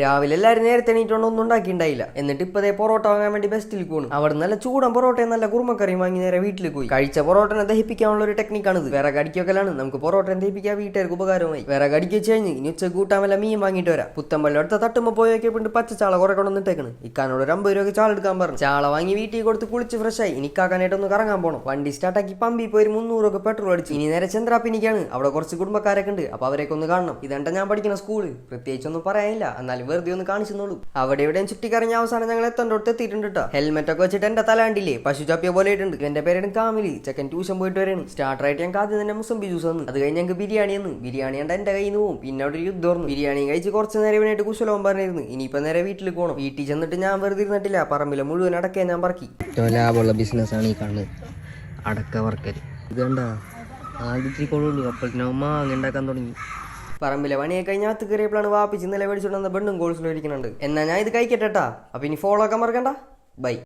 രാവിലെ എല്ലാവരും നേരത്തെ എണീറ്റോണ്ട് ഒന്നും ഉണ്ടാക്കിണ്ടായില്ല. എന്നിട്ട് ഇപ്പതേ പൊറോട്ട വാങ്ങാൻ വേണ്ടി ബെസ്റ്റിൽ കൂണു അവിടെ നല്ല ചൂടൻ പൊറോട്ടയും നല്ല കുറുമക്കറിയും വാങ്ങി നേരെ വീട്ടിൽ പോയി. കഴിച്ച പൊറോട്ടനെ ദഹിപ്പിക്കാനുള്ള ഒരു ടെക്നിക്കാണ് ഇത് വേറെ കടിക്കൊക്കെയാണ് നമുക്ക് പൊറോട്ടനെ ദഹിപ്പിക്കാൻ വീട്ടുകാർക്ക് ഉപകാരമായി വേറെ കടിക്ക് കഴിഞ്ഞ് ഇനി ഉച്ച കൂട്ടാൻ വല്ല മീൻ വാങ്ങിയിട്ട് വരാം. പുത്തമ്പള്ളി അടുത്ത തട്ടുമ്പോൾ പിന്നെ പച്ച ചാള കുറെ കൊണ്ടുവന്നിട്ടേക്കണ് ഇക്കാനോട് ഒരു അമ്പത് രൂപയ്ക്ക് ചാള എടുക്കാൻ പറഞ്ഞു. ചാള വാങ്ങി വീട്ടിൽ കൊടുത്ത് കുളിച്ച് ഫ്രഷ് ആയി. ഇനിക്കാക്കാനായിട്ട് ഒന്ന് കറങ്ങാൻ പോകണം വണ്ടി സ്റ്റാർട്ടാക്കി പമ്പി പോയി ഒരു മുന്നൂറൊക്കെ പെട്രോൾ അടിച്ചു. ഇനി നേരെ ചന്ദ്രാപ്പിനിക്കാണ്. അവിടെ കുറച്ച് കുടുംബക്കാരൊക്കെ ഉണ്ട്. അപ്പൊ അവരെയൊക്കെ ഒന്ന് കാണണം. ഇതെന്താ ഞാൻ പഠിക്കുന്ന സ്കൂൾ പ്രത്യേകിച്ചൊന്നും പറയാനില്ല. എന്നാലും വെറുതെ ഒന്ന് കാണിച്ചെന്നുള്ളൂ അവിടെ എവിടെയും ചുറ്റിക്കറിഞ്ഞ അവസാനം ഞങ്ങൾ എത്തേണ്ടോട്ട് എത്തിയിട്ടുണ്ട് കേട്ടോ ഹെൽമെറ്റ് ഒക്കെ വെച്ചിട്ട് എന്റെ തല കണ്ടില്ലേ? പശു ചാപ്പിയ പോലെ ഇട്ടുണ്ട് എന്റെ പേരാണ് കാമിലി. ചെക്കൻ ട്യൂഷൻ പോയിട്ട് വരെയാണ് സ്റ്റാർട്ടർ ആയിട്ട് ഞങ്ങൾക്ക് ആദ്യം തന്നെ മുസംബി ജ്യൂസ് വന്നു അത് കഴിഞ്ഞ് ഞങ്ങൾക്ക് ബിരിയാണി വന്നു ബിരിയാണി കണ്ട എന്റെ കയ്യിൽ നിന്ന് പിന്നെ അവിടെ ഒരു യുദ്ധം വന്നു ബിരിയാണി കഴിച്ച് കുറച്ച് നേരം ഇവനായിട്ട് കുശലവും പറഞ്ഞിരുന്നു. ഇനിയിപ്പോ നേരെ വീട്ടിൽ പോകണം വീട്ടിൽ ചെന്നിട്ട് ഞാൻ വെറുതെ ഇരുന്നിട്ടില്ല. പറമ്പിലെ മുഴുവൻ അടക്കേ ഞാൻ പറക്കി. ലാഭമുള്ള ബിസിനസ് ആണ് ഈ കാണുന്നത് അടക്ക വർക്കൽ ഇത് കണ്ടാ? ആദ്യത്തെ കൊള്ളുള്ളൂ. അപ്പോഴത്തേനും മാങ്ങ ഉണ്ടാക്കാൻ തുടങ്ങി. പറമ്പിലെ പണിയൊക്കെ കഴിഞ്ഞാൽ അത്ത് കയറിയപ്പോഴാണ് വാപ്പിച്ച് നില മേടിച്ചോണ്ട് വന്ന പെണ്ണും കോഴ്സിൽ ഇരിക്കുന്നുണ്ട്. എന്നാൽ ഞാൻ ഇത് കഴിക്കട്ടെട്ടാ അപ്പൊ ഇനി ഫോളോ ആക്കാൻ മറക്കണ്ട. ബൈ